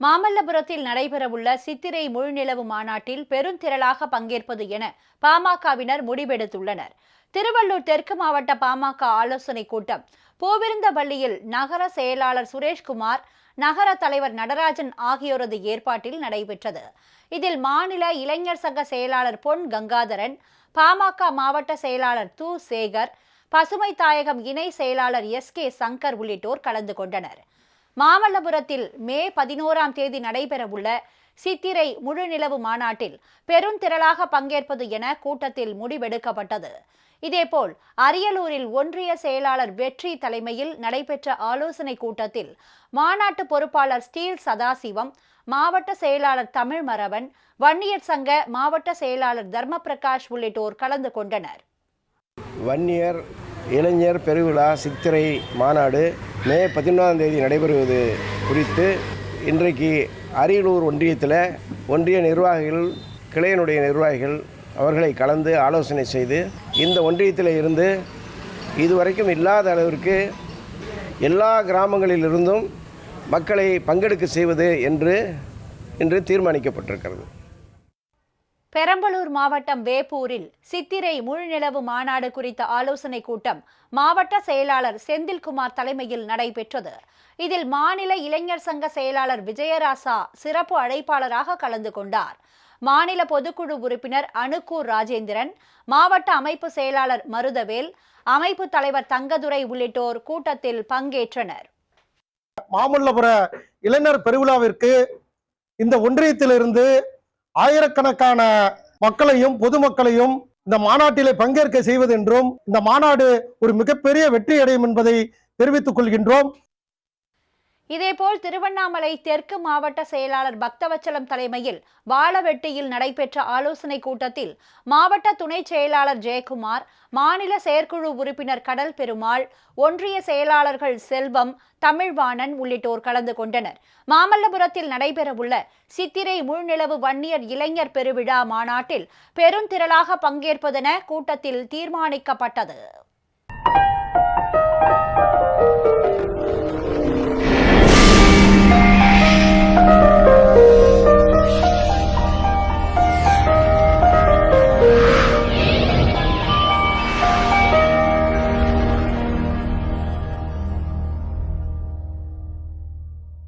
மாமல்லபுரத்தில் நடைபெறவுள்ள சித்திரை முழுநிலவு மாநாட்டில் பெருந்திரளாக பங்கேற்பது என பாமகவினர் முடிவெடுத்துள்ளனர். திருவள்ளூர் தெற்கு மாவட்ட பாமக ஆலோசனை கூட்டம். பூவிருந்தபள்ளியில் நகர செயலாளர் சுரேஷ்குமார் நகர தலைவர் நடராஜன் ஆகியோரது ஏற்பாட்டில் நடைபெற்றது. இதில் மாநில இளைஞர் சங்க செயலாளர் பொன் கங்காதரன் பாமக மாவட்ட செயலாளர் து. சேகர் பசுமை தாயகம் இணை செயலாளர் எஸ். கே. சங்கர் உள்ளிட்டோர் கலந்து கொண்டனர். மாமல்லபுரத்தில் மே பதினோராம் தேதி நடைபெறவுள்ள சித்திரை முழுநிலவு மாநாட்டில் பெருந்திரளாக பங்கேற்பது என கூட்டத்தில் முடிவெடுக்கப்பட்டது. இதேபோல் அரியலூரில் ஒன்றிய செயலாளர் வெற்றி தலைமையில் நடைபெற்ற ஆலோசனை கூட்டத்தில் மாநாட்டு பொறுப்பாளர் ஸ்டீல் சதாசிவம் மாவட்ட செயலாளர் தமிழ் மரவன் வன்னியர் சங்க மாவட்ட செயலாளர் தர்மபிரகாஷ் உள்ளிட்டோர் கலந்து கொண்டனர். வன்னியர் இளைஞர் பெருவிழா சித்திரை மாநாடு மே பதினொன்றாம் தேதி நடைபெறுவது குறித்து இன்றைக்கு அரியலூர் ஒன்றியத்தில் ஒன்றிய நிர்வாகிகள் கிளையினுடைய நிர்வாகிகள் அவர்களை கலந்து ஆலோசனை செய்து இந்த ஒன்றியத்தில் இருந்து இதுவரைக்கும் இல்லாத அளவிற்கு எல்லா கிராமங்களிலிருந்தும் மக்களை பங்கெடுக்க செய்வது என்று இன்று தீர்மானிக்கப்பட்டிருக்கிறது. பெரம்பலூர் மாவட்டம் வேப்பூரில் சித்திரை முழுநிலவு மாநாடு குறித்த ஆலோசனைக் கூட்டம் மாவட்ட செயலாளர் செந்தில்குமார் தலைமையில் நடைபெற்றது. இதில் மாநில இளைஞர் சங்க செயலாளர் விஜயராசா சிறப்பு அழைப்பாளராக கலந்து கொண்டார். மாநில பொதுக்குழு உறுப்பினர் அணுக்கூர் ராஜேந்திரன் மாவட்ட அமைப்பு செயலாளர் மருதவேல் அமைப்பு தலைவர் தங்கதுரை உள்ளிட்டோர் கூட்டத்தில் பங்கேற்றனர். மாமல்லபுர இளைஞர் பெருவிழாவிற்கு இந்த ஒன்றியத்திலிருந்து ஆயிரக்கணக்கான மக்களையும் பொதுமக்களையும் இந்த மாநாட்டிலே பங்கேற்க செய்வது என்றும் இந்த மாநாடு ஒரு மிகப்பெரிய வெற்றி அடையும் என்பதை தெரிவித்துக் கொள்கின்றோம். இதேபோல் திருவண்ணாமலை தெற்கு மாவட்ட செயலாளர் பக்தவச்சலம் தலைமையில் வாழவெட்டியில் நடைபெற்ற ஆலோசனைக் கூட்டத்தில் மாவட்ட துணை செயலாளர் ஜெயக்குமார் மாநில செயற்குழு உறுப்பினர் கடல் பெருமாள் ஒன்றிய செயலாளர்கள் செல்வம் தமிழ்வாணன் உள்ளிட்டோர் கலந்து கொண்டனர். மாமல்லபுரத்தில் நடைபெறவுள்ள சித்திரை முழுநிலவு வன்னியர் இளைஞர் பெருவிழா மாநாட்டில் பெருந்திரளாக பங்கேற்பதென கூட்டத்தில் தீர்மானிக்கப்பட்டது.